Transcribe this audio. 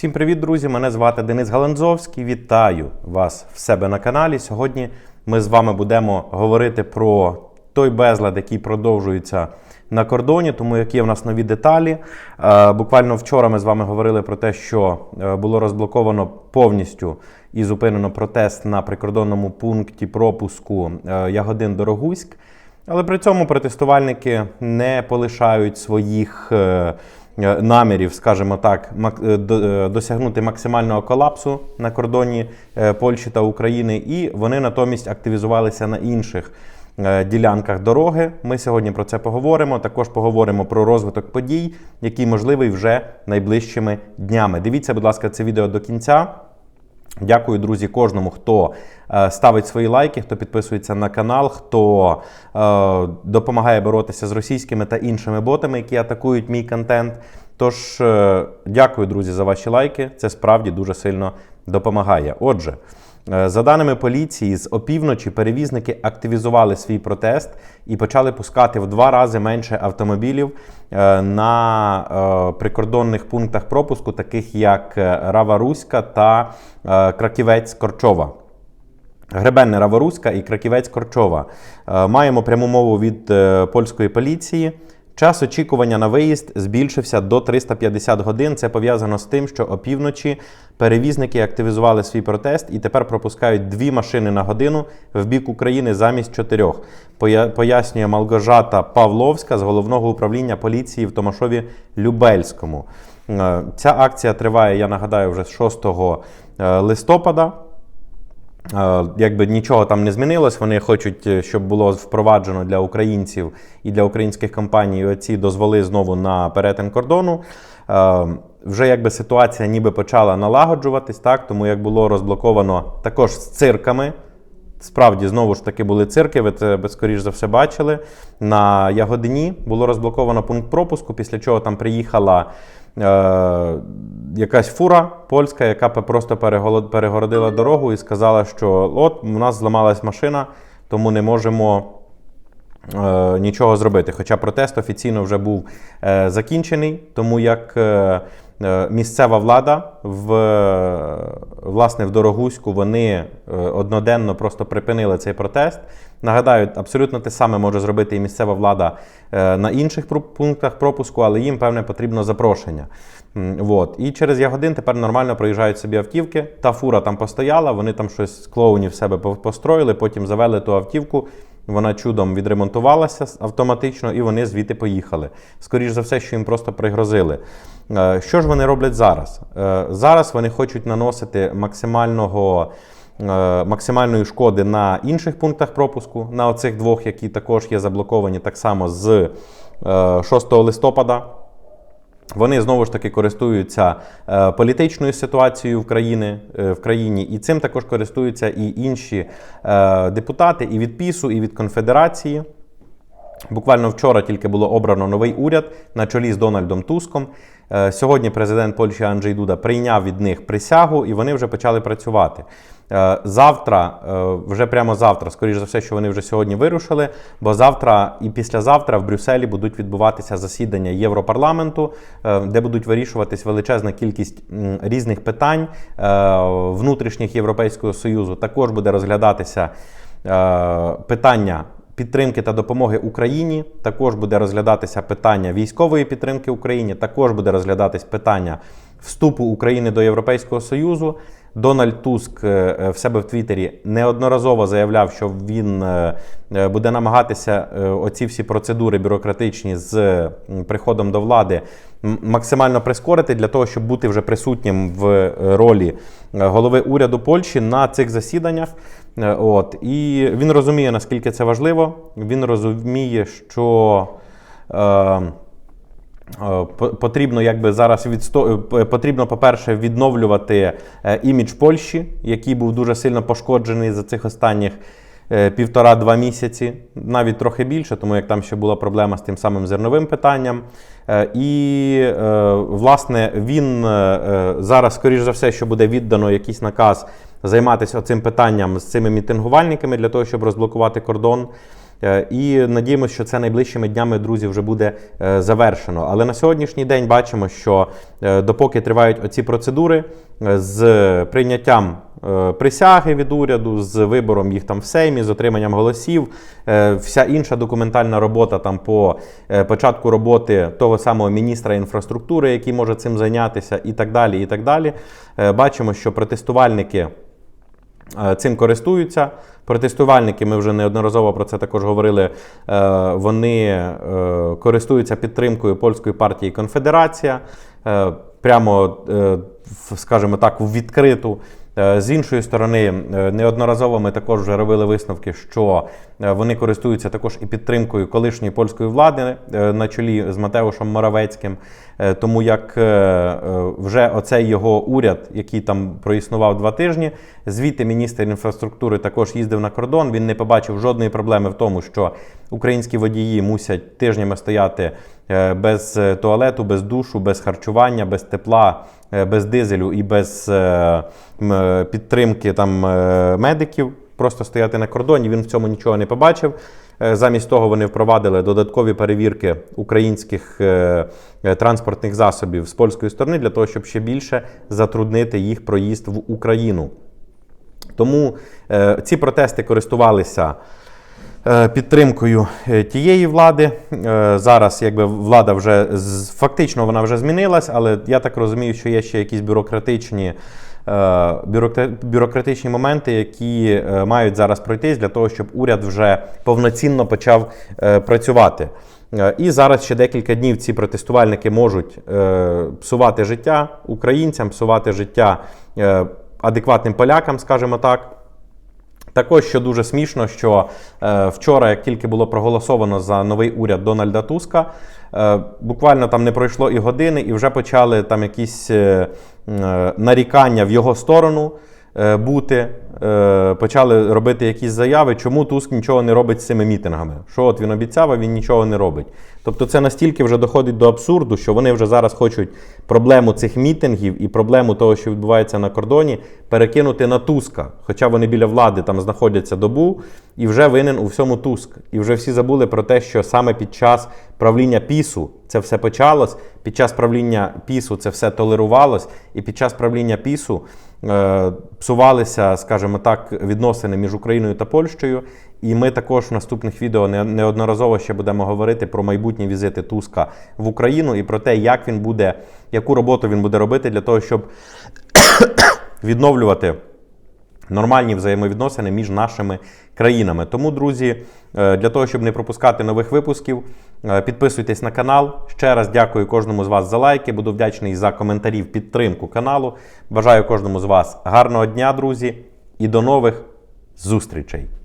Всім привіт, друзі! Мене звати Денис Галанзовський. Вітаю вас в себе на каналі. Сьогодні ми з вами будемо говорити про той безлад, який продовжується на кордоні, тому які в нас нові деталі. Е, Буквально вчора ми з вами говорили про те, що е, було розблоковано повністю і зупинено протест на прикордонному пункті пропуску е, Ягодин Дорогуськ. Але при цьому протестувальники не полишають своїх намірів, скажімо так, е, е, досягнути максимального колапсу на кордоні е, Польщі та України, і вони натомість активізувалися на інших е, ділянках дороги. Ми сьогодні про це поговоримо. Також поговоримо про розвиток подій, який можливий вже найближчими днями. Дивіться, будь ласка, це відео до кінця. Дякую, друзі, кожному, хто е, ставить свої лайки, хто підписується на канал, хто е, допомагає боротися з російськими та іншими ботами, які атакують мій контент. Тож, е, дякую, друзі, за ваші лайки. Це справді дуже сильно допомагає. Отже, за даними поліції, з опівночі перевізники активізували свій протест і почали пускати в два рази менше автомобілів е, на е, прикордонних пунктах пропуску, таких як е, Рава Руська та е, Краківець Корчова. Гребенне Раворуська і Краківець Корчова. Е, Маємо пряму мову від е, польської поліції. Час очікування на виїзд збільшився до 350 годин. Це пов'язано з тим, що опівночі перевізники активізували свій протест і тепер пропускають дві машини на годину в бік України замість чотирьох. Пояснює Малгожата Павловська з головного управління поліції в Томашові Любельському. Е, Ця акція триває, я нагадаю, вже з 6 е, листопада. Е, Якби нічого там не змінилось, вони хочуть, е, щоб було впроваджено для українців і для українських компаній оці дозволи знову на перетин кордону. Е, Вже якби ситуація ніби почала налагоджуватись, так тому як було розблоковано також з цирками. Справді, знову ж таки, були цирки, ви це скоріш за все бачили. На Ягодині було розблоковано пункт пропуску, після чого там приїхала якась фура польська, яка просто перегородила дорогу і сказала, що от у нас зламалась машина, тому не можемо е, нічого зробити. Хоча протест офіційно вже був е, закінчений, тому як е, е, місцева влада в е, власне в Дорогуську вони е, одноденно просто припинили цей протест. Нагадаю, абсолютно те саме може зробити і місцева влада е, на інших пунктах пропуску, але їм певне потрібно запрошення. М, Вот. І через Ягодин тепер нормально проїжджають собі автівки. Та фура там постояла, вони там щось клоунів в себе по- построїли, потім завели ту автівку. Вона чудом відремонтувалася автоматично, і вони звідти поїхали. Скоріше за все, що їм просто пригрозили. Е, Що ж вони роблять зараз? Е, Зараз вони хочуть наносити максимального. е, Максимальної шкоди на інших пунктах пропуску, на оцих двох, які також є заблоковані так само з е, 6 листопада. Вони знову ж таки користуються е, політичною ситуацією в, країни, е, в країні, і цим також користуються і інші е, депутати і від ПІСу, і від конфедерації. Буквально вчора тільки було обрано новий уряд на чолі з Дональдом Туском. Е, Сьогодні президент Польщі Анджей Дуда прийняв від них присягу, і вони вже почали працювати. Е, Завтра, е, вже прямо завтра, скоріш за все, що вони вже сьогодні вирушили, бо завтра і післязавтра в Брюсселі будуть відбуватися засідання Європарламенту, де будуть вирішуватись величезна кількість різних питань внутрішніх Європейського Союзу. Також буде розглядатися питання підтримки та допомоги Україні. Також буде розглядатися питання військової підтримки Україні. Також буде розглядатись питання вступу України до Європейського Союзу. Дональд Туск е, е, в себе в Твіттері неодноразово заявляв, що він е, буде намагатися оці всі процедури бюрократичні з приходом до влади максимально прискорити для того, щоб бути вже присутнім в ролі голови уряду Польщі на цих засіданнях. Е, От і він розуміє, наскільки це важливо. Він розуміє, що. Е, Е, Потрібно якби зараз відсто... е, потрібно, по-перше, відновлювати імідж Польщі, який був дуже сильно пошкоджений за цих останніх півтора-два місяці, навіть трохи більше, тому як там ще була проблема з тим самим зерновим питанням. І, власне, він зараз, скоріш за все, що буде віддано якийсь наказ займатися цим питанням з цими мітингувальниками для того, щоб розблокувати кордон. Е, І надіємося, що це найближчими днями, друзі, вже буде е, завершено. Але на сьогоднішній день бачимо, що е, допоки тривають оці процедури з прийняттям присяги від уряду, з вибором їх там в Сеймі, з отриманням голосів, вся інша документальна робота там по початку роботи того самого міністра інфраструктури, який може цим зайнятися, і так далі. І так далі. Бачимо, що протестувальники. Е, Цим користуються. Протестувальники, ми вже неодноразово про це також говорили. е, Вони е, користуються підтримкою польської партії Конфедерація, прямо, скажімо так, в відкриту. Е, З іншої сторони, е, неодноразово ми також вже робили висновки, що е, вони користуються також і підтримкою колишньої польської влади на чолі з Матеушем Моравецьким. Тому як вже оцей його уряд, який там проіснував два тижні, звідти міністр інфраструктури також їздив на кордон. Він не побачив жодної проблеми в тому, що українські водії мусять тижнями стояти без е, туалету, без душу, без харчування, без тепла, е, без дизелю і без е, е, підтримки там е, медиків. Просто стояти на кордоні. Він в цьому нічого не побачив. Е, Замість того вони впровадили додаткові перевірки українських е, е, транспортних засобів з польської сторони для того, щоб ще більше затруднити їх проїзд в Україну. Тому е, ці протести користувалися е, підтримкою е, тієї влади. Е, зараз, якби влада вже фактично вона вже змінилась, але я так розумію, що є ще якісь бюрократичні. е, Бюрократичні моменти, які е, мають зараз пройтись для того, щоб уряд вже повноцінно почав е, працювати. Е, І зараз ще декілька днів ці протестувальники можуть е, псувати життя українцям, псувати життя е, адекватним полякам, скажімо так. Також що дуже смішно, що е, вчора, як тільки було проголосовано за новий уряд Дональда Туска, е, буквально там не пройшло і години, і вже почали там якісь е, е, нарікання в його сторону бути. Е, почали робити якісь заяви, чому Туск нічого не робить з цими мітингами. Що от він обіцяв, а він нічого не робить. Тобто це настільки вже доходить до абсурду, що вони вже зараз хочуть проблему цих мітингів і проблему того, що відбувається на кордоні, перекинути на Туска. Хоча вони біля влади там знаходяться добу, і вже винен у всьому Туск. І вже всі забули про те, що саме під час правління Пісу це все почалось, під час правління Пісу це все толерувалось, і під час правління Пісу е, псувалися, скажімо так, відносини між Україною та Польщею. І ми також в наступних відео не- неодноразово ще будемо говорити про майбутні візити Туска в Україну і про те, як він буде, яку роботу він буде робити для того, щоб відновлювати нормальні взаємовідносини між нашими країнами. Тому, друзі, е, для того, щоб не пропускати нових випусків, е, підписуйтесь на канал. Ще раз дякую кожному з вас за лайки. Буду вдячний за коментарі підтримку каналу. Бажаю кожному з вас гарного дня, друзі, і до нових зустрічей!